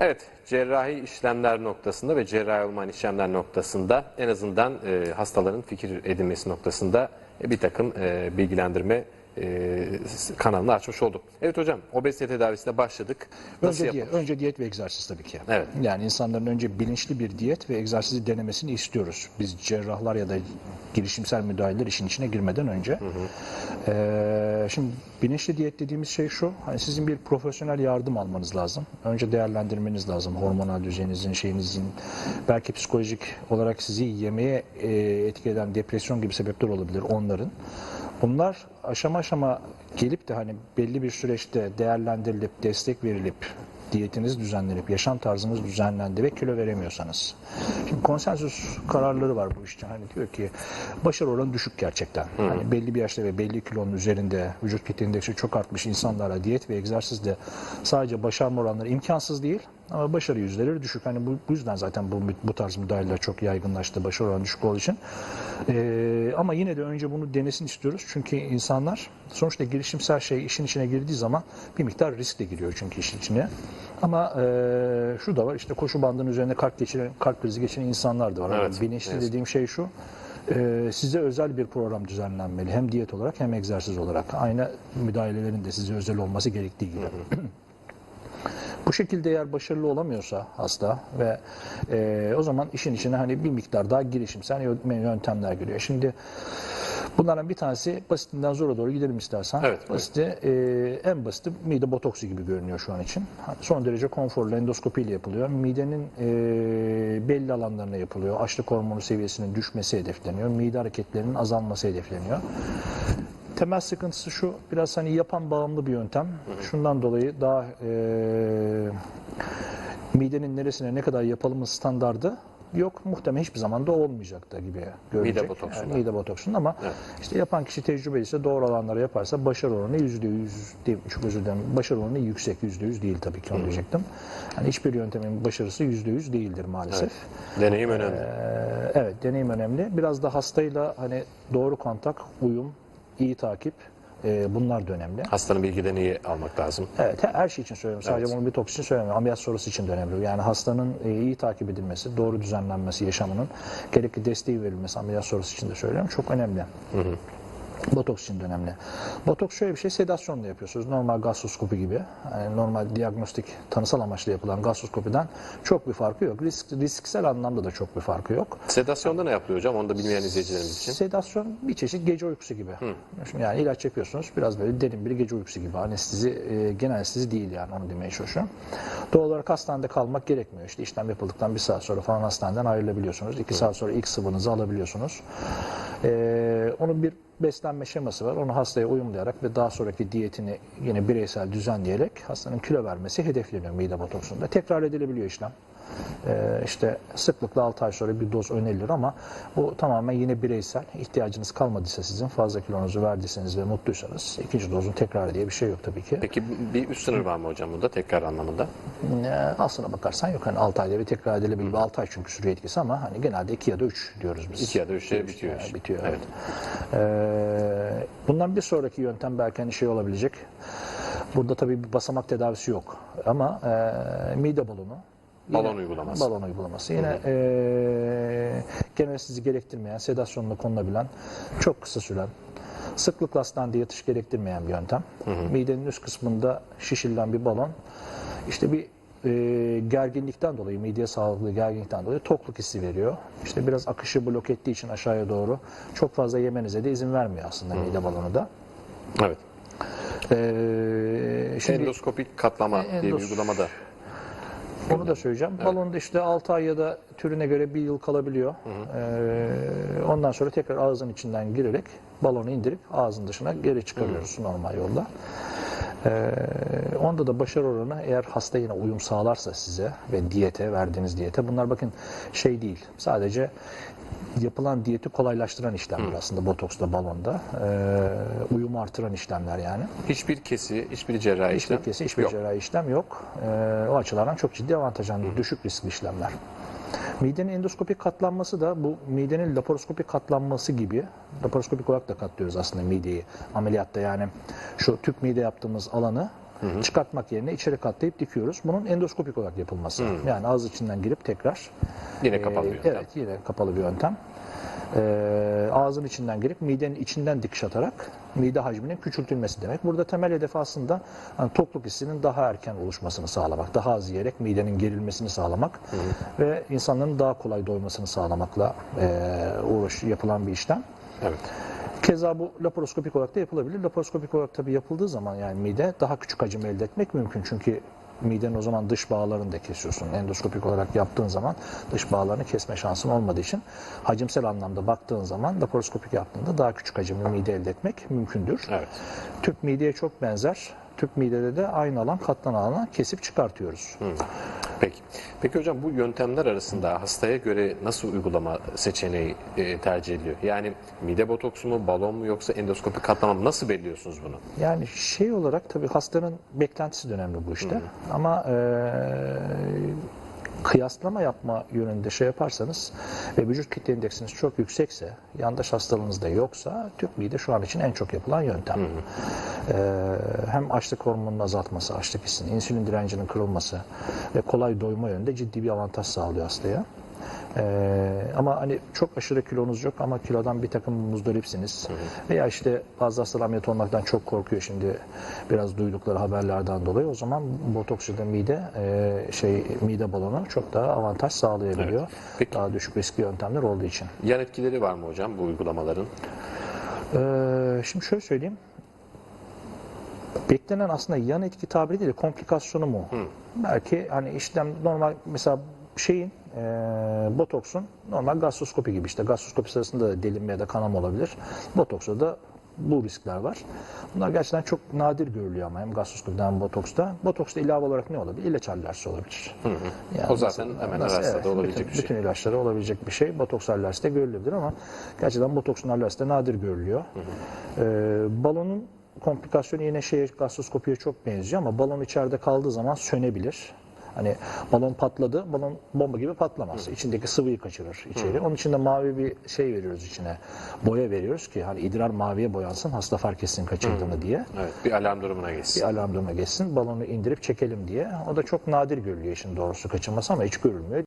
Evet, cerrahi işlemler noktasında ve cerrahi olmayan işlemler noktasında en azından e, hastaların fikir edinmesi noktasında e, bir takım e, bilgilendirme e, kanalını açmış olduk. Evet hocam, obezite tedavisine başladık. Nasıl Önce, yapalım? diyet, önce diyet ve egzersiz tabii ki. Evet. Yani insanların önce bilinçli bir diyet ve egzersizi denemesini istiyoruz. Biz cerrahlar ya da girişimsel müdahaleler işin içine girmeden önce. Ee, şimdi bilinçli diyet dediğimiz şey şu. Hani sizin bir profesyonel yardım almanız lazım. Önce değerlendirmeniz lazım. Hormonal düzeninizin, şeyinizin, belki psikolojik olarak sizi yemeğe e, etki eden depresyon gibi sebepler olabilir onların. Bunlar aşama aşama gelip de hani belli bir süreçte değerlendirilip, destek verilip, diyetiniz düzenlenip, yaşam tarzınız düzenlendi ve kilo veremiyorsanız. Şimdi konsensüs kararları var bu işte. Hani diyor ki başarı oranı düşük gerçekten. Hani belli bir yaşta ve belli kilonun üzerinde vücut kitle indeksi çok artmış insanlara diyet ve egzersizle sadece başarma oranları imkansız değil. Ama başarı yüzdeleri düşük. Hani bu, bu yüzden zaten bu, bu tarz müdahaleler çok yaygınlaştı. Başarı oranı düşük olduğu için. Ee, ama yine de önce bunu denesin istiyoruz. Çünkü insanlar sonuçta girişimsel şey işin içine girdiği zaman bir miktar risk de giriyor çünkü işin içine. Ama e, şu da var işte koşu bandının üzerinde kalp, geçiren, kalp krizi geçiren insanlar da var. Evet, Yani bilinçli evet. dediğim şey şu. e, size özel bir program düzenlenmeli. Hem diyet olarak hem egzersiz olarak. Aynı müdahalelerin de size özel olması gerektiği gibi. Bu şekilde eğer başarılı olamıyorsa hasta ve e, o zaman işin içine hani bir miktar daha girişimsel yö- yöntemler giriyor. Şimdi bunlardan bir tanesi basitinden zora doğru gidelim istersen. Evet. Basiti, e, en basiti mide botoksu gibi görünüyor şu an için. Son derece konforlu endoskopiyle yapılıyor. Midenin e, belli alanlarına yapılıyor. Açlık hormonu seviyesinin düşmesi hedefleniyor. Mide hareketlerinin azalması hedefleniyor. Temel sıkıntısı şu, biraz hani yapan bağımlı bir yöntem. Şundan dolayı daha e, midenin neresine ne kadar yapalımın standardı yok. Muhtemelen hiçbir zaman da olmayacak da gibi görünecek. Mide botoksunda. Yani mide botoksunun ama Evet. işte yapan kişi tecrübeliyse doğru alanlara yaparsa başarı oranı yüzde yüz değil, çok özür dilerim. Başarı oranı yüksek, yüzde yüz değil tabii ki onu diyecektim. Yani hiçbir yöntemin başarısı yüzde yüz değildir maalesef. Deneyim önemli. Ee, evet deneyim önemli. Biraz da hastayla hani doğru kontak, uyum, iyi takip e, bunlar da önemli. Hastanın bilgilerini iyi almak lazım. Evet her- şey için söylüyorum. Sadece Evet. bunu botoks için söylemiyorum. Ameliyat sonrası için de önemli. Yani hastanın e, iyi takip edilmesi, doğru düzenlenmesi yaşamının gerekli desteği verilmesi ameliyat sonrası için de söylüyorum. Çok önemli. Botoks için de önemli. Botoks şöyle bir şey, sedasyonla yapıyorsunuz. Normal gastroskopi gibi. Yani normal diagnostik, tanısal amaçlı yapılan gastroskopiden çok bir farkı yok. Risk, risksel anlamda da çok bir farkı yok. Sedasyonda ne yapılıyor hocam? Onu da bilmeyen izleyicilerimiz için. Sedasyon bir çeşit gece uykusu gibi. Şimdi yani ilaç yapıyorsunuz biraz böyle derin bir gece uykusu gibi. Anestezi, e, genel anestezi değil yani onu demeye çalışıyorum. Doğal olarak hastanede kalmak gerekmiyor. İşte işlem yapıldıktan bir saat sonra falan hastaneden ayrılabiliyorsunuz. İki saat sonra ilk sıvınızı alabiliyorsunuz. E, onun bir beslenme şeması var. Onu hastaya uyumlayarak ve daha sonraki diyetini yine bireysel düzenleyerek hastanın kilo vermesi hedefleniyor mide botoksunda. Tekrar edilebiliyor işlem. Ee, işte sıklıkla 6 ay sonra bir doz önerilir ama bu tamamen yine bireysel. İhtiyacınız kalmadıysa sizin fazla kilonuzu verdiyseniz ve mutluysanız ikinci dozun tekrar diye bir şey yok tabii ki. Peki bir üst sınır var mı hocam bunda tekrar anlamında? Ee, aslına bakarsan yok. Hani 6 ayda bir tekrar edilebilir. 6 ay çünkü sürüyor etkisi ama hani genelde 2 ya da 3 diyoruz biz. İki ya da üçte bitiyor Yani bitiyor Evet. evet. Ee, bundan bir sonraki yöntem belki hani şey olabilecek. Burada tabii bir basamak tedavisi yok. Ama e, mide balonu. Balon uygulaması. Balon uygulaması. Yine e, genel sizi gerektirmeyen, sedasyonla konulabilen, çok kısa süren, sıklıkla hastanede yatış gerektirmeyen bir yöntem. Midenin üst kısmında şişirilen bir balon. İşte bir e, gerginlikten dolayı, mideye sağlıklı gerginlikten dolayı tokluk hissi veriyor. İşte biraz akışı blok ettiği için aşağıya doğru çok fazla yemenize de izin vermiyor aslında mide balonu da. Evet. Ee, şimdi Endoskopik katlama diye bir Endos- uygulama da. Onu da söyleyeceğim. Balonda işte 6 ay ya da türüne göre bir yıl kalabiliyor. Ee, ondan sonra tekrar ağzın içinden girerek balonu indirip ağzın dışına geri çıkarıyoruz normal yolda. Ee, onda da başarı oranı eğer hasta yine uyum sağlarsa size ve diyete, verdiğiniz diyete bunlar bakın şey değil. Sadece yapılan diyeti kolaylaştıran işlemler aslında botoksda, balonda. Ee, uyumu artıran işlemler yani. Hiçbir kesi, hiçbir cerrahi Hiçbir işlem kesi, hiçbir yok. cerrahi işlem yok. Ee, o açılardan çok ciddi avantajlı, düşük riskli işlemler. Midenin endoskopik katlanması da bu midenin laparoskopik katlanması gibi, laparoskopik olarak da katlıyoruz aslında mideyi ameliyatta yani şu tüp mide yaptığımız alanı çıkartmak yerine içeri katlayıp dikiyoruz. Bunun endoskopik olarak yapılması. Yani ağız içinden girip tekrar Yine kapalı bir yöntem. Evet yine kapalı bir yöntem. Ee, ağzın içinden girip midenin içinden dikiş atarak mide hacminin küçültülmesi demek. Burada temel hedef aslında hani tokluk hissinin daha erken oluşmasını sağlamak. Daha az yiyerek midenin gerilmesini sağlamak ve insanların daha kolay doymasını sağlamakla e, uğraş yapılan bir işlem. Evet. Keza bu laparoskopik olarak da yapılabilir. Laparoskopik olarak tabii yapıldığı zaman yani mide daha küçük hacim elde etmek mümkün. Çünkü midenin o zaman dış bağlarını da kesiyorsun. Endoskopik olarak yaptığın zaman dış bağlarını kesme şansın olmadığı için hacimsel anlamda baktığın zaman laparoskopik yaptığında daha küçük hacimli mide elde etmek mümkündür. Evet. Tüp mideye çok benzer. Tüp midede de aynı alan katlanan alana kesip çıkartıyoruz. Peki. Peki hocam bu yöntemler arasında hastaya göre nasıl uygulama seçeneği e, tercih ediliyor? Yani mide botoksu mu, balon mu yoksa endoskopik katlama mı? Nasıl belirliyorsunuz bunu? Yani şey olarak tabii hastanın beklentisi de önemli bu işte. Ama eee, kıyaslama yapma yönünde şey yaparsanız ve vücut kitle indeksiniz çok yüksekse, yandaş hastalığınız da yoksa tüp mide şu an için en çok yapılan yöntem. Eee, hem açlık hormonunun azaltması, açlık hissinin, insülin direncinin kırılması ve kolay doyma yönünde ciddi bir avantaj sağlıyor hastaya. Ee, ama hani çok aşırı kilonuz yok ama kilodan bir takım muzdaripsiniz. Veya işte bazı hastalar ameliyat olmaktan çok korkuyor şimdi biraz duydukları haberlerden dolayı. O zaman botoks ya da mide e, şey mide balonu çok daha avantaj sağlayabiliyor. Evet. Peki. Daha düşük riskli yöntemler olduğu için. Yan etkileri var mı hocam bu uygulamaların? Ee, şimdi şöyle söyleyeyim. Beklenen aslında yan etki tabiri değil de komplikasyonu mu? Belki hani işlem normal mesela şeyin e, botoksun normal gastroskopi gibi işte gastroskopi sırasında da delinme ya da kanama olabilir. Botoksta da bu riskler var. Bunlar gerçekten çok nadir görülüyor ama hem gastroskopide hem botoksta. Botoksta ilave olarak ne olabilir? İlaç alerjisi olabilir. Yani O zaten mesela- hemen hastada evet, olabilecek bütün, bir şey. Bütün ilaçlara olabilecek bir şey. Botoks alerjisi de görülebilir ama gerçekten botoksun alerjisi de nadir görülüyor. Ee, balonun komplikasyonu yine şey gastroskopiye çok benziyor ama balon içeride kaldığı zaman sönebilir. Hani balon patladı, balon bomba gibi patlamaz. İçindeki sıvıyı kaçırır içeri. Onun için de mavi bir şey veriyoruz içine. Boya veriyoruz ki hani idrar maviye boyansın, hasta fark etsin kaçırdığını diye. Evet. Bir alarm durumuna geçsin. Bir alarm duruma geçsin, balonu indirip çekelim diye. O da çok nadir görülüyor işin doğrusu kaçırması ama hiç görülmüyor.